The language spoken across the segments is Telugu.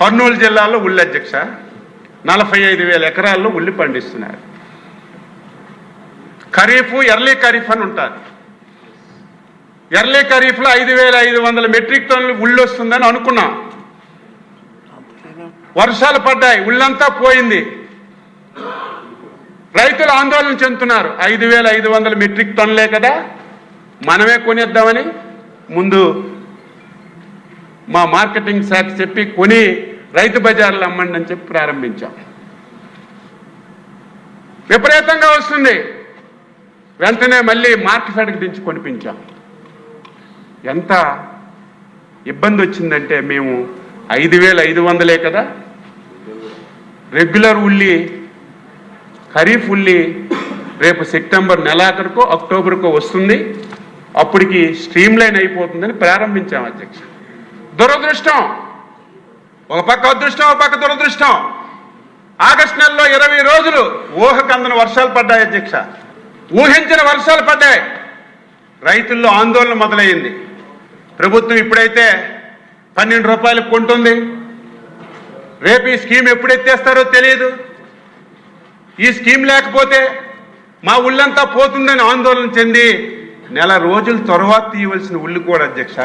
కర్నూలు జిల్లాలో ఉల్లి అధ్యక్ష. నలభై ఐదు వేల ఎకరాల్లో ఉల్లి పండిస్తున్నారు. ఖరీఫ్ ఎర్లీ ఖరీఫ్ అని ఉంటుంది. ఎర్లీ ఖరీఫ్లో ఐదు వేల ఐదు వందల మెట్రిక్ టన్నులు ఉల్లి వస్తుందని అనుకున్నాం. వర్షాలు పడ్డాయి ఉళ్ళంతా పోయింది. రైతులు ఆందోళన చెందుతున్నారు. ఐదు వేల ఐదు వందల మెట్రిక్ టన్నులే కదా మనమే కొనేద్దామని ముందు మా మార్కెటింగ్ శాఖ చెప్పి కొని రైతు బజార్లు అమ్మండి అని చెప్పి ప్రారంభించాం. విపరీతంగా వస్తుంది. వెంటనే మళ్ళీ మార్కెట్కి దించి కొనిపించాం. ఎంత ఇబ్బంది వచ్చిందంటే మేము ఐదు వేల ఐదు వందలే కదా. రెగ్యులర్ ఉల్లి ఖరీఫ్ ఉల్లి రేపు సెప్టెంబర్ నెలాఖరుకో అక్టోబర్కో వస్తుంది. అప్పటికి స్ట్రీమ్ లైన్ అయిపోతుందని ప్రారంభించాం అధ్యక్ష. దురదృష్టం. ఒక పక్క అదృష్టం ఒక పక్క దురదృష్టం. ఆగస్టు నెలలో ఇరవై రోజులు ఊహకందన వర్షాలు పడ్డాయి అధ్యక్ష. ఊహించిన వర్షాలు పడ్డాయి. రైతుల్లో ఆందోళన మొదలైంది ప్రభుత్వం ఇప్పుడైతే పన్నెండు రూపాయలకు కొంటుంది. రేపు ఈ స్కీమ్ ఎప్పుడు ఎత్తేస్తారో తెలియదు. ఈ స్కీమ్ లేకపోతే మా ఉళ్ళంతా పోతుందని ఆందోళన చెంది నెల రోజుల తర్వాత తీయవలసిన ఉళ్ళు కూడా అధ్యక్ష.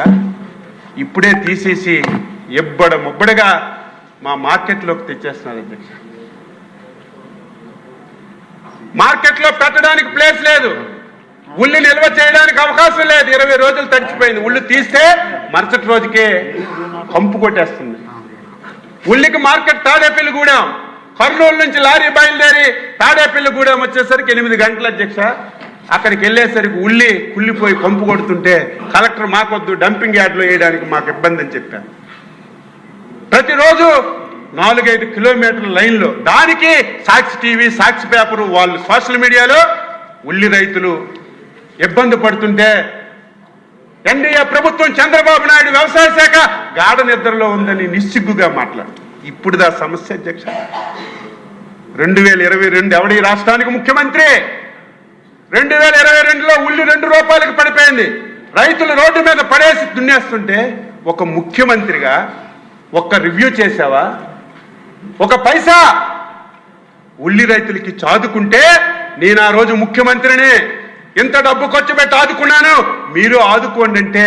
ఇప్పుడే తీసేసి ఎబ్బడ ముబ్బడగా మా మార్కెట్లోకి తెచ్చేస్తున్నారు అధ్యక్ష. మార్కెట్లో పెట్టడానికి ప్లేస్ లేదు. ఉల్లి నిల్వ చేయడానికి అవకాశం లేదు. ఇరవై రోజులు తడిచిపోయింది. ఉల్లి తీస్తే మరుసటి రోజుకే కంపు కొట్టేస్తుంది. ఉల్లికి మార్కెట్ తాడేపల్లిగూడెం. కర్నూలు నుంచి లారీ బయలుదేరి తాడేపల్లిగూడెం వచ్చేసరికి ఎనిమిది గంటల అధ్యక్ష. అక్కడికి వెళ్ళేసరికి ఉల్లి కుళ్ళిపోయి కంపు కొడుతుంటే కలెక్టర్ మాకొద్దు డంపింగ్ యార్డ్లో వేయడానికి మాకు ఇబ్బంది అని చెప్పాను ప్రతిరోజు నాలుగైదు కిలోమీటర్ల లైన్లో దానికి సాక్షి టీవీ సాక్షి పేపరు వాళ్ళు సోషల్ మీడియాలో ఉల్లి రైతులు ఇబ్బంది పడుతుంటే ఎన్డీఏ ప్రభుత్వం చంద్రబాబు నాయుడు వ్యవసాయ శాఖ గాఢ నిద్రలో ఉందని నిస్సిగ్గుగా మాట్లాడు ఇప్పుడుదా సమస్య అధ్యక్ష? రెండు వేల ఇరవై రెండు ఎవడి రాష్ట్రానికి ముఖ్యమంత్రి? రెండు వేల ఇరవై రెండులో ఉల్లి రెండు రూపాయలకు పడిపోయింది. రైతులు రోడ్డు మీద పడేసి దున్నేస్తుంటే ఒక ముఖ్యమంత్రిగా ఒక్క రివ్యూ చేసావా ఒక పైసా? ఉల్లి రైతులకి చాదుకుంటే నేను ఆ రోజు ముఖ్యమంత్రిని ఇంత డబ్బు ఖర్చు పెట్టి ఆదుకున్నాను. మీరు ఆదుకోండి అంటే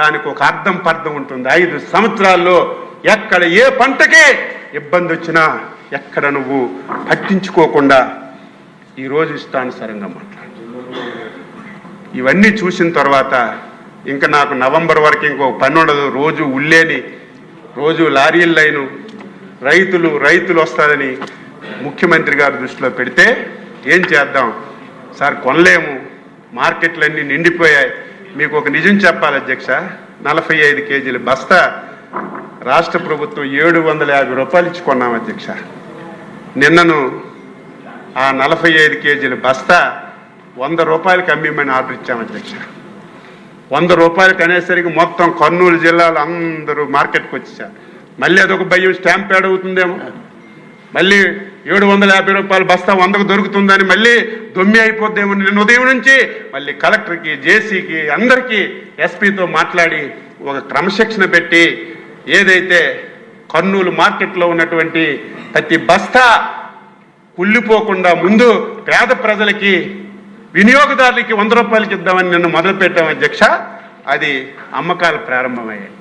దానికి ఒక అర్థం పర్థం ఉంటుంది. ఐదు సంవత్సరాల్లో ఎక్కడ ఏ పంటకి ఇబ్బంది వచ్చినా ఎక్కడ నువ్వు పట్టించుకోకుండా ఈరోజు ఇష్టానుసారంగా మాట్లాడు. ఇవన్నీ చూసిన తర్వాత ఇంకా నాకు నవంబర్ వరకు ఇంకో పని ఉండదు రోజు ఉల్లేని రోజు లారీల లైను రైతులు రైతులు వస్తారని ముఖ్యమంత్రి గారి దృష్టిలో పెడితే ఏం చేద్దాం? సార్ కొనలేము. మార్కెట్లన్నీ నిండిపోయాయి. మీకు ఒక నిజం చెప్పాలి అధ్యక్ష. నలభై ఐదు కేజీల బస్తా రాష్ట్ర ప్రభుత్వం ఏడు వందల యాభై రూపాయలు ఇచ్చి కొన్నాం అధ్యక్ష. నిన్నను ఆ నలభై ఐదు కేజీల బస్తా వంద రూపాయలకి అమ్మిమని ఆర్డర్ ఇచ్చాం అధ్యక్ష. వంద రూపాయలకి అనేసరికి మొత్తం కర్నూలు జిల్లాలో అందరూ మార్కెట్కి వచ్చేసారు. మళ్ళీ అదొక భయం స్టాంప్ యాడ్ అవుతుందేమో. మళ్ళీ ఏడు వందల యాభై రూపాయలు బస్తా వందకు దొరుకుతుందని మళ్ళీ దొమ్మి అయిపోద్దేమో నిన్న ఉదయం నుంచి మళ్ళీ కలెక్టర్కి జేసీకి అందరికీ ఎస్పీతో మాట్లాడి ఒక క్రమశిక్షణ పెట్టి ఏదైతే కర్నూలు మార్కెట్లో ఉన్నటువంటి ప్రతి బస్తా కుళ్ళిపోకుండా ముందు పేద ప్రజలకి వినియోగదారులకి వంద రూపాయలకి ఇద్దామని నిన్న మొదలుపెట్టాం అధ్యక్ష. అది అమ్మకాలు ప్రారంభమయ్యాయి.